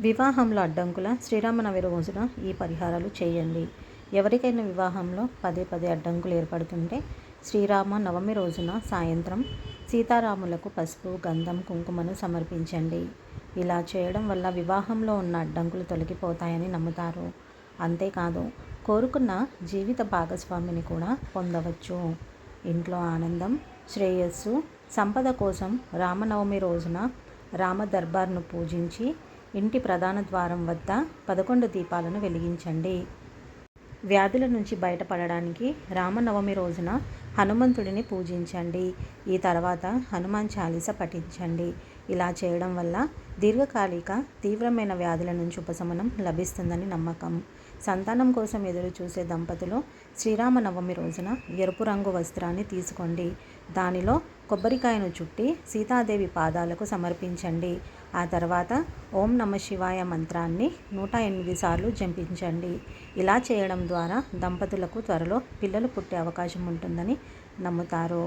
వివాహంలో అడ్డంకుల? శ్రీరామనవమి రోజున ఈ పరిహారాలు చేయండి. ఎవరికైనా వివాహంలో పదే పదే అడ్డంకులు ఏర్పడుతుంటే శ్రీరామ నవమి రోజున సాయంత్రం సీతారాములకు పసుపు గంధం కుంకుమను సమర్పించండి. ఇలా చేయడం వల్ల వివాహంలో ఉన్న అడ్డంకులు తొలగిపోతాయని నమ్ముతారు. అంతేకాదు కోరుకున్న జీవిత భాగస్వామిని కూడా పొందవచ్చు. ఇంట్లో ఆనందం శ్రేయస్సు సంపద కోసం రామనవమి రోజున రామ దర్బార్ను పూజించి ఇంటి ప్రధాన ద్వారం వద్ద పదకొండు దీపాలను వెలిగించండి. వ్యాధుల నుంచి బయటపడడానికి రామనవమి రోజున హనుమంతుడిని పూజించండి. ఈ తర్వాత హనుమాన్ చాలీస పఠించండి. ఇలా చేయడం వల్ల దీర్ఘకాలిక తీవ్రమైన వ్యాధుల నుంచి ఉపశమనం లభిస్తుందని నమ్మకం. సంతానం కోసం ఎదురు చూసే దంపతులు శ్రీరామనవమి రోజున ఎరుపు రంగు వస్త్రాన్ని తీసుకోండి. దానిలో కొబ్బరికాయను చుట్టి సీతాదేవి పాదాలకు సమర్పించండి. ఆ తర్వాత ఓం నమ శివాయ మంత్రాన్ని నూట ఎనిమిది సార్లు జంపించండి. ఇలా చేయడం ద్వారా దంపతులకు త్వరలో పిల్లలు పుట్టే అవకాశం ఉంటుందని నమ్ముతారు.